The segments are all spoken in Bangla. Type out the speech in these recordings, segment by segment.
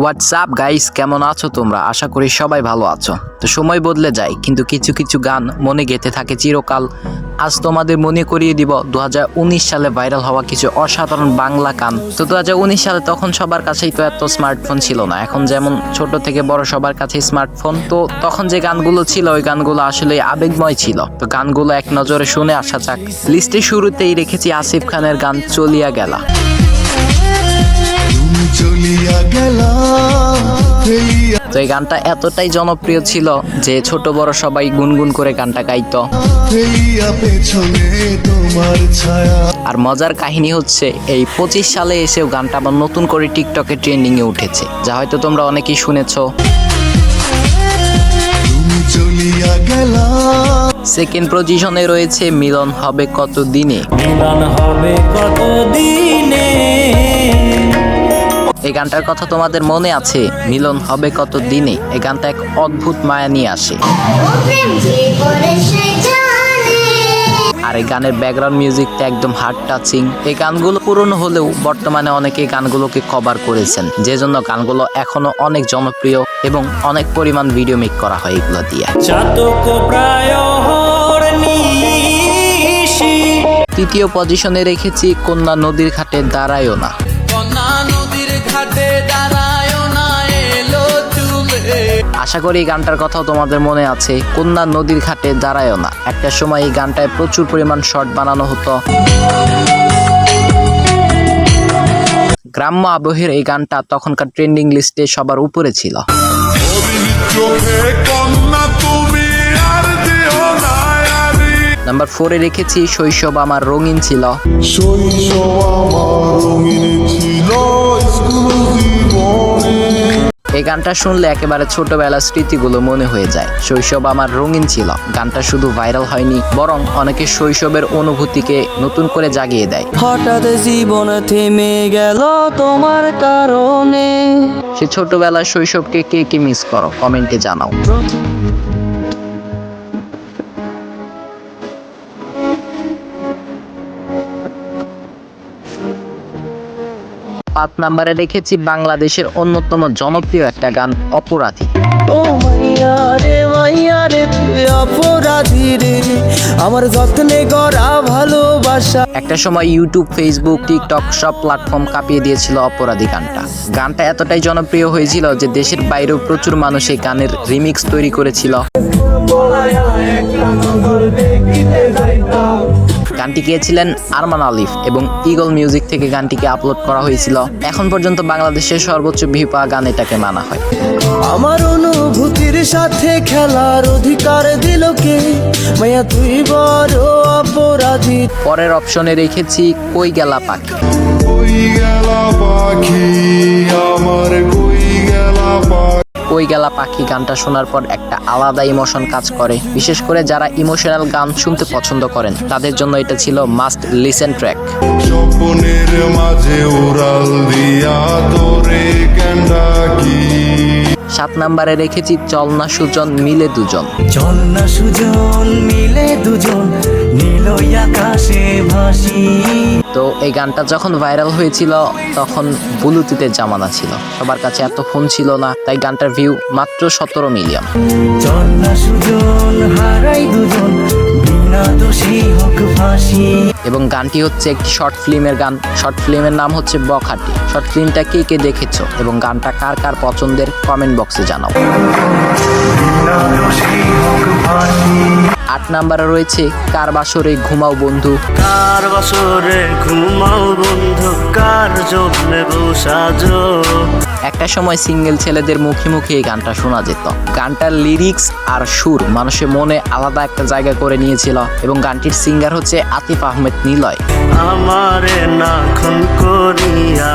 হোয়াটসঅ্যাপ গাইস কেমন আছো তোমরা? আশা করি সবাই ভালো আছো। তো সময় বদলে যায়, কিন্তু কিছু কিছু গান মনে গেঁথে থাকে চিরকাল। আজ তোমাদের মনে করিয়ে দিব দু সালে ভাইরাল হওয়া কিছু অসাধারণ বাংলা গান। তো দু সালে তখন সবার কাছেই তো এত স্মার্টফোন ছিল না। এখন যেমন ছোট থেকে বড় সবার কাছে স্মার্টফোন তো তখন যে গানগুলো ছিল, ওই গানগুলো আসলে আবেগময় ছিল। তো গানগুলো এক নজরে শুনে আসা যাক। লিস্টে শুরুতেই রেখেছি আসিফ খানের গান চলিয়া গেলা। চলিয়া তো এই গানটা এতটাই জনপ্রিয় ছিল যে ছোট বড় সবাই গুনগুন করে গানটা গাইতো। আর মজার কাহিনী হচ্ছে এই পঁচিশ সালে এসেও গানটা আবার নতুন করে টিকটকে ট্রেন্ডিং এ উঠেছে যা হয়তো তোমরা অনেকেই শুনেছো। সেকেন্ড পজিশনে রয়েছে মিলন হবে কত দিনে মিলন হবে কত দিনে এই গানটার কথা তোমাদের মনে আছে? মিলন হবে কত দিনে? এই গানটা এক অদ্ভুত মায়া নিয়ে আসে। আর এই গানের ব্যাকগ্রাউন্ড মিউজিকটা একদম হার্ট টাচিং এই গানগুলো পুরনো হলেও বর্তমানে অনেকে গানগুলোকে কভার করেছেন। যে জন্য গানগুলো এখনও অনেক জনপ্রিয় এবং অনেক পরিমাণ ভিডিও মেক করা হয় এগুলো দিয়ে। চাতক প্রায় নিশি। তৃতীয় পজিশনে রেখেছি কন্যা নদীর ঘাটে দাঁড়ায়ও না। ঘাটে দাঁড়ায় না এলো চুলে। আশা করি এই গানটার কথাও তোমাদের মনে আছে। কন্যা নদীর ঘাটে দাঁড়ায়ও না। একটা সময় এই গানটায় প্রচুর পরিমাণ শর্ট বানানো হতো। গ্রাম্য আবহের এই গানটা তখনকার ট্রেন্ডিং লিস্টে সবার উপরে ছিল। নাম্বার ফোরে রেখেছি শৈশব আমার রঙিন ছিল। শৈশব আমার রঙিন ছিল এই গানটা শুনলে একেবারে ছোটবেলার স্মৃতিগুলো মনে হয়ে যায়। শৈশব আমার রঙিন ছিল। গানটা শুধু ভাইরাল হয়নি বরং অনেকে শৈশবের অনুভূতিকে নতুন করে জাগিয়ে দেয়। হঠাৎ জীবন থেমে গেল তোমার কারণে। সে ছোটবেলার শৈশবকে কে কে মিস করো? কমেন্টে জানাও। পাঁচ নাম্বারে রেখেছি বাংলাদেশের অন্যতম জনপ্রিয় একটা গান অপরাধী। ও মাইয়া রে মাইয়া রে তুই অপরাধী রে। আমার যত্নে গড়া ভালোবাসা। একটা সময় ইউটিউব ফেসবুক টিকটক সব প্ল্যাটফর্ম কাঁপিয়ে দিয়েছিল অপরাধী গানটা। গানটা এতটাই জনপ্রিয় হয়েছিল যে দেশের বাইরেও প্রচুর মানুষ এই গানের রিমিক্স তৈরি করেছিল। গানটি গিয়েছিলেন আরমান আলিফ এবং ইগল মিউজিক থেকে গানটিকে আপলোড করা হয়েছিল। এখন পর্যন্ত বাংলাদেশের সর্বোচ্চ ভিউ পাওয়া গান এটাকে মানা হয়। আমার অনুভূতির সাথে খেলার অধিকার দিল কে? মাইয়া তুই বড় অপরাধী। পরের অপশনে রেখেছি কই গেলা পাখি? কই গেলা পাখি? আমার কই গেলা পাখি? কই গেলা পাখি গানটা শোনার পর একটা আলাদা ইমোশন কাজ করে। বিশেষ করে যারা ইমোশনাল গান শুনতে পছন্দ করেন, তাদের জন্য এটা ছিল মাস্ট লিসেন ট্র্যাক। সাত নাম্বারে রেখেছি চলনা সুজন মিলে দুজন। চল না সুজন মিলে দুজন নীল আকাশে ভাসি। তো এই গানটা যখন ভাইরাল হয়েছিল তখন ব্লুটুথের জামানা ছিল। সবার কাছে এত ফোন ছিল না তাই গানটার ভিউ মাত্র সতেরো মিলিয়ন। চল না সুজন হারাই দুজন বিনা দোষী এবং গানটি হচ্ছে একটি শর্ট ফিল্মের গান। শর্ট ফিল্মের নাম হচ্ছে বখাটি। শর্ট ফিল্মটা কে কে দেখেছ এবং গানটা কার কার পছন্দের কমেন্ট বক্সে জানাও। নাম্বারে রয়েছে। কার বাসরে ঘুমাও বন্ধু? কার বাসরে ঘুমাও বন্ধু? কার জন্যে বসাজো একটা সময় সিঙ্গেল ছেলেদের মুখে মুখে এই গানটা শোনা যেত। গানটার লিরিক্স আর সুর মানুষের মনে আলাদা একটা জায়গা করে নিয়েছিল এবং গানটির সিঙ্গার হচ্ছে আতিফ আহমেদ নিলয়। আমারে নাখুন করিয়া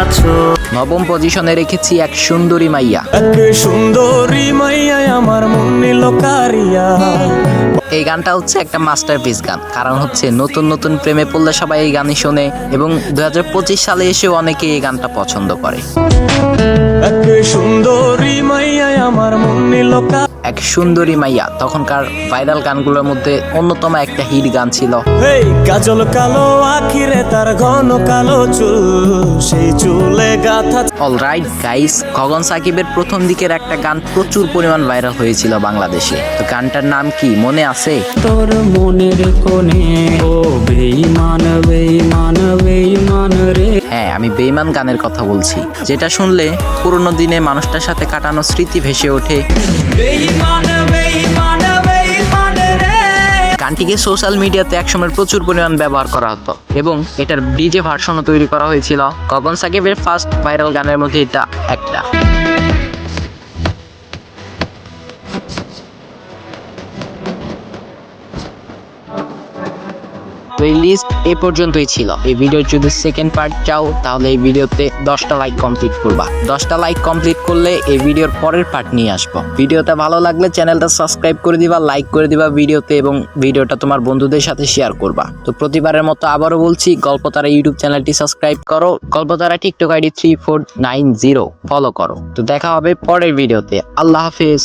আছো? নবম পজিশনে রেখেছি এক সুন্দরী মাইয়া। এক সুন্দরী মাইয়া আমার মন নিল কারিয়া। এই গানটা হচ্ছে একটা মাস্টারপিস গান। কারণ হচ্ছে নতুন নতুন প্রেমে পড়লে সবাই এই গানই শোনে এবং দু হাজার পঁচিশ সালে এসেও অনেকে এই গানটা পছন্দ করে। এক সুন্দরী মাইয়া আমার মন নিল এক সুন্দরী মাইয়া। তখনকার ভাইরাল গানগুলোর মধ্যে অন্যতম একটা হিট গান ছিল। কাজল কালো আখিরে তার ঘন কালো চুল সেই চুলে গাথা অলরাইট গাইস গগন সাকিবের প্রথম দিকের একটা গান প্রচুর পরিমাণ ভাইরাল হয়েছিল বাংলাদেশে। তো গানটার নাম কি মনে আছে? তোর মনের কোণে ও বেইমান বেইমান বেইমান রে। হ্যাঁ আমি বেইমান গানের কথা বলছি। যেটা শুনলে পুরোনো দিনে মানুষটার সাথে কাটানো স্মৃতি ভেসে ওঠে। গানটিকে সোশ্যাল মিডিয়াতে একসময় প্রচুর পরিমাণ ব্যবহার করা হতো এবং এটার ডিজে ভার্সনও তৈরি করা হয়েছিল। গগন সাকিবের ফার্স্ট ভাইরাল গানের মধ্যে এটা একটা। তো এই লিস্ট এ পর্যন্তই ছিল। এই ভিডিওর যদি সেকেন্ড পার্ট চাও, তাহলে এই ভিডিওতে দশটা লাইক কমপ্লিট করবা। দশটা লাইক কমপ্লিট করলে এই ভিডিওর পরের পার্ট নিয়ে আসব। ভিডিওটা ভালো লাগলে চ্যানেলটা সাবস্ক্রাইব করে দিবা লাইক করে দিবা ভিডিওতে এবং ভিডিওটা তোমার বন্ধুদের সাথে শেয়ার করবা। তো প্রতিবারের মতো আবারও বলছি, গল্পতারা ইউটিউব চ্যানেলটি সাবস্ক্রাইব করো, Golpotara TikTok ID three four nine zero follow করো। তো দেখা হবে পরের ভিডিওতে। আল্লাহ হাফিজ।